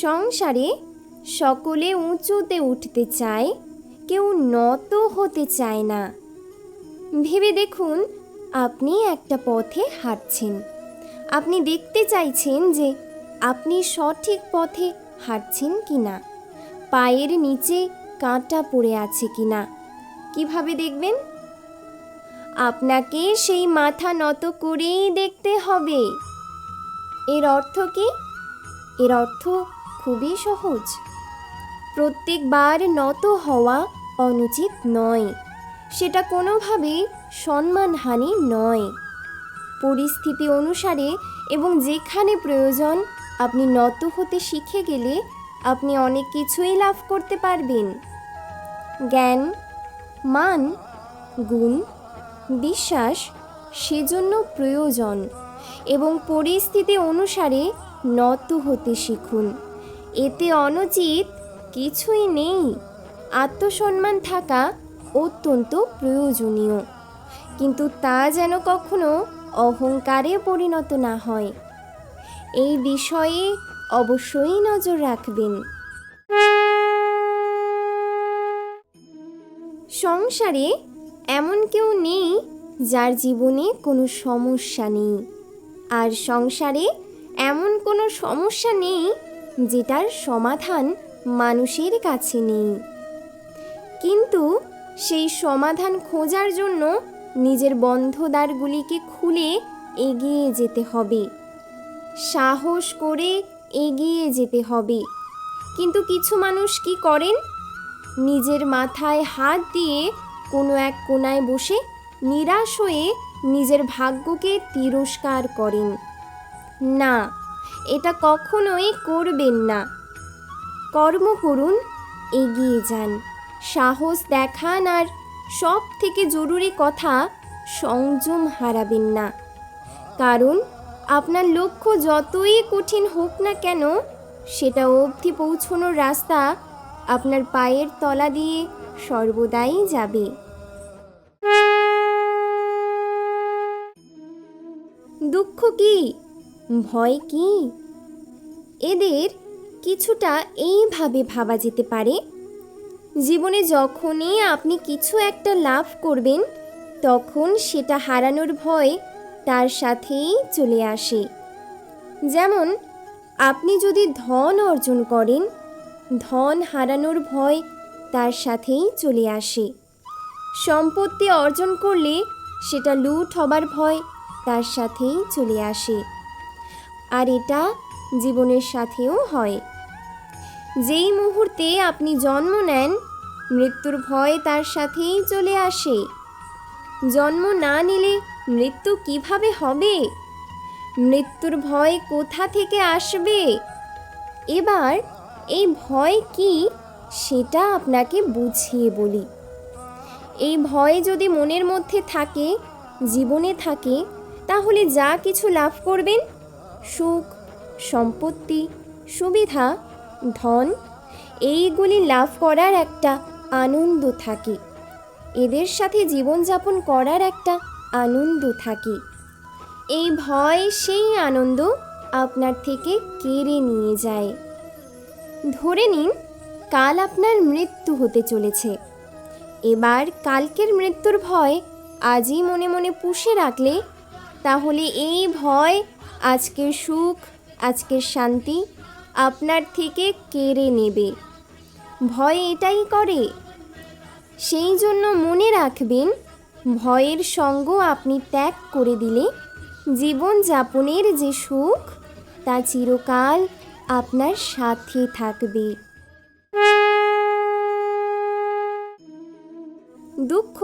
সংসারে সকলে উঁচুতে উঠতে চায়, কেউ নত হতে চায় না। ভেবে দেখুন, আপনি একটা পথে হাঁটছেন। আপনি দেখতে চাইছেন যে আপনি সঠিক পথে হাঁটছেন কি না পায়ের নিচে কাঁটা পড়ে আছে কি না কীভাবে দেখবেন? আপনাকে সেই মাথা নত করেই দেখতে হবে। এর অর্থ কি? এর অর্থ খুবই সহজ। প্রত্যেকবার নত হওয়া অনুচিত নয়। সেটা কোনোভাবেই সম্মানহানি নয়। পরিস্থিতি অনুসারে এবং যেখানে প্রয়োজন আপনি নত হতে শিখে গেলে আপনি অনেক কিছুই লাভ করতে পারবেন। জ্ঞান, মান, গুণ, বিশ্বাস সেজন্য প্রয়োজন এবং পরিস্থিতি অনুসারে নত হতে শিখুন। এতে অনুচিত কিছুই নেই। আত্মসম্মান থাকা অত্যন্ত প্রয়োজনীয়। কিন্তু তা যেন কখনো অহংকারে পরিণত না হয়। এই বিষয়ে অবশ্যই নজর রাখবেন। সংসারে এমন কেউ নেই যার জীবনে কোনো সমস্যা নেই। আর সংসারে এমন কোনো সমস্যা নেই যেটার সমাধান মানুষের কাছে নেই। কিন্তু সেই সমাধান খোঁজার জন্য নিজের বন্ধ দ্বারগুলিকে খুলে এগিয়ে যেতে হবে। সাহস করে এগিয়ে যেতে হবে। কিন্তু কিছু মানুষ কি করেন? নিজের মাথায় হাত দিয়ে কোনো এক কোনায় বসে নিরাশ হয়ে নিজের ভাগ্যকে তিরস্কার করেন। না এটা কখনোই করবেন না। কর্ম করুন, এগিয়ে যান। সাহস দেখান আর সব থেকে জরুরি কথা, সংযম হারাবেন না। কারণ আপনার লক্ষ্য যতই কঠিন হোক না কেন, সেটা অবধি পৌঁছনোর রাস্তা আপনার পায়ের তলা দিয়ে সর্বদাই যাবে। দুঃখ কি? ভয় কি? এদের কিছুটা এইভাবে ভাবা যেতে পারে। জীবনে যখনই আপনি কিছু একটা লাভ করবেন, তখন সেটা হারানোর ভয় তার সাথেই চলে আসে। যেমন, আপনি যদি ধন অর্জন করেন, ধন হারানোর ভয় তার সাথেই চলে আসে। সম্পত্তি অর্জন করলে সেটা লুট হবার ভয় তার সাথেই চলে আসে। আর এটা জীবনের সাথেও হয়। যেই মুহূর্তে আপনি জন্ম নেন, মৃত্যুর ভয় তার সাথেই চলে আসে। জন্ম না নিলে মৃত্যু কীভাবে হবে? মৃত্যুর ভয় কোথা থেকে আসবে? এবার এই ভয় কি সেটা আপনাকে বুঝিয়ে বলি। এই ভয় যদি মনের মধ্যে থাকে, জীবনে থাকে, তাহলে যা কিছু লাভ করবেন সুখ, সম্পত্তি, সুবিধা, ধন, এইগুলি লাভ করার একটা আনন্দ থাকে। এদের সাথে জীবনযাপন করার একটা আনন্দ থাকে। এই ভয়, সেই আনন্দ আপনার থেকে কেড়ে নিয়ে যায়। ধরে নিন, কাল আপনার মৃত্যু হতে চলেছে। এবার কালকের মৃত্যুর ভয় আজই মনে মনে পুষে রাখলে তাহলে এই ভয় আজকের সুখ, আজকের শান্তি আপনার থেকে কেড়ে নেবে। ভয় এটাই করে। সেই জন্য মনে রাখবেন, ভয়ের সঙ্গ আপনি ত্যাগ করে দিলে জীবনযাপনের যে সুখ, তা চিরকাল আপনার সাথে থাকবে। দুঃখ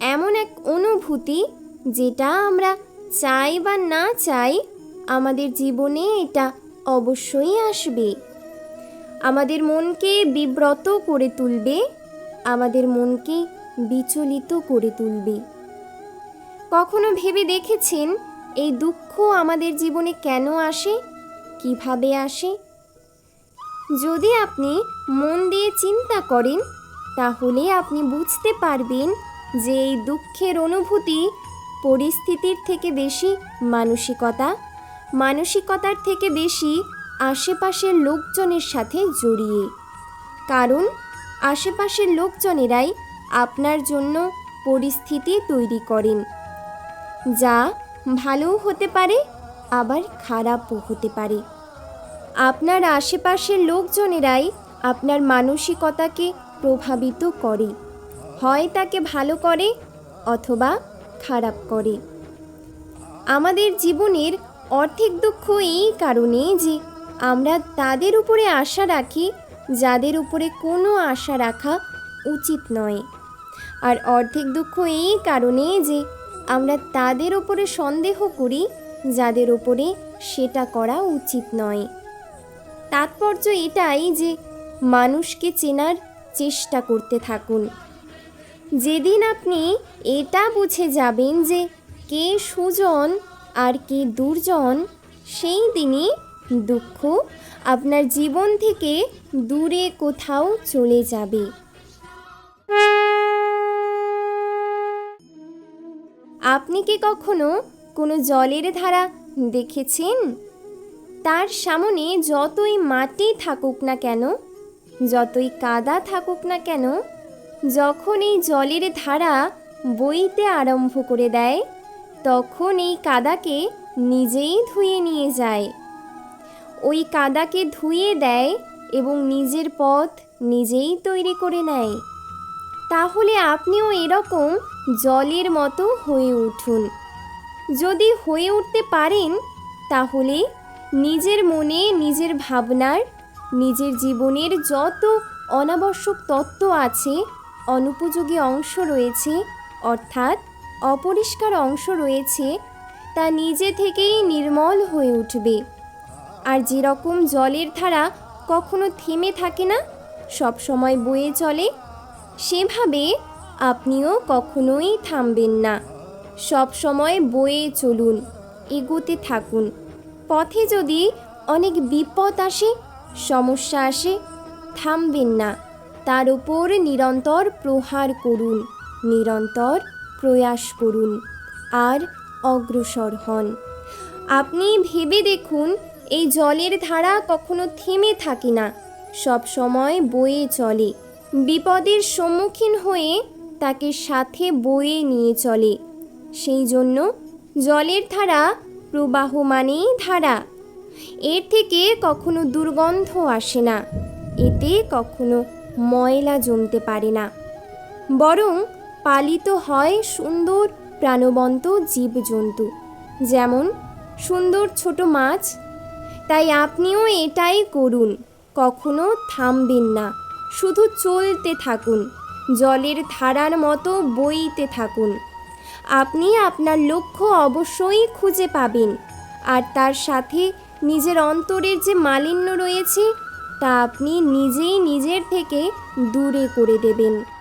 এমন এক অনুভূতি যেটা আমরা চাই বা না চাই আমাদের জীবনে এটা অবশ্যই আসবে। আমাদের মনকে বিব্রত করে তুলবে, আমাদের মনকে বিচলিত করে তুলবে। কখনো ভেবে দেখেছেন এই দুঃখ আমাদের জীবনে কেন আসে, কীভাবে আসে? যদি আপনি মন দিয়ে চিন্তা করেন, তাহলে আপনি বুঝতে পারবেন যে এই দুঃখের অনুভূতি পরিস্থিতির থেকে বেশি মানসিকতা মানসিকতার থেকে বেশি আশেপাশের লোকজনের সাথে জড়িয়ে। কারণ, আশেপাশের লোকজনেরাই আপনার জন্য পরিস্থিতি তৈরি করেন। যা ভালোও হতে পারে, আবার খারাপও হতে পারে। আপনার আশেপাশের লোকজনেরাই আপনার মানসিকতাকে প্রভাবিত করে। হয় তাকে ভালো করে অথবা খারাপ করে। আমাদের জীবনের অর্ধেক দুঃখ এই কারণে যে আমরা তাদের উপরে আশা রাখি, যাদের উপরে কোনো আশা রাখা উচিত নয়। আর অর্ধেক দুঃখ এই কারণে যে আমরা তাদের উপরে সন্দেহ করি, যাদের উপরে সেটা করা উচিত নয়। তাৎপর্য এটাই যে মানুষকে চেনার চেষ্টা করতে থাকুন। যেদিন আপনি এটা বুঝে যাবেন যে কে সুজন আর কে দুর্জন, সেই দিনই দুঃখ আপনার জীবন থেকে দূরে কোথাও চলে যাবে। আপনি কি কখনো কোনো জলের ধারা দেখেছেন? তার সামনে যতই মাটি থাকুক না কেন, যতই কাদা থাকুক না কেন, যখন এই জলের ধারা বইতে আরম্ভ করে দেয় তখন এই কাদাকে নিজেই ধুয়ে নিয়ে যায়। ওই কাদাকে ধুয়ে দেয় এবং নিজের পথ নিজেই তৈরি করে নেয়। তাহলে আপনিও এরকম জলের মতো হয়ে উঠুন। যদি হয়ে উঠতে পারেন, তাহলে নিজের মনে নিজের ভাবনার, নিজের জীবনের যত অনাবশ্যক তত্ত্ব আছে, অনুপযোগী অংশ রয়েছে, অর্থাৎ অপরিষ্কার অংশ রয়েছে, তা নিজে থেকেই নির্মল হয়ে উঠবে। আর যেরকম জলের ধারা কখনো থেমে থাকে না, সব সময় বয়ে চলে, সেভাবে আপনিও কখনোই থামবেন না। সব সময় বয়ে চলুন, এগোতে থাকুন। পথে যদি অনেক বিপদ আসে, সমস্যা আসে, থামবেন না। তার উপর নিরন্তর প্রহার করুন, নিরন্তর প্রয়াস করুন আর অগ্রসর হন। আপনি ভেবে দেখুন, এই জলের ধারা কখনো থেমে থাকে না। সব সময় বয়ে চলে। বিপদের সম্মুখীন হয়ে তাকে সাথে বয়ে নিয়ে চলে। সেই জন্য জলের ধারা প্রবাহ মানেই ধারা। এর থেকে কখনো দুর্গন্ধ আসে না। এতে কখনো ময়লা জমতে পারে না। বরং পালিত হয় সুন্দর প্রাণবন্ত জীবজন্তু। যেমন, সুন্দর ছোট মাছ। তাই আপনিও এটাই করুন, কখনো থামবেন না। শুধু চলতে থাকুন, জলের ধারার মতো বইতে থাকুন। আপনি আপনার লক্ষ্য অবশ্যই খুঁজে পাবেন, আর তার সাথে নিজের অন্তরের যে মালিন্য রয়েছে, তা আপনি নিজেই নিজের থেকে দূরে করে দেবেন।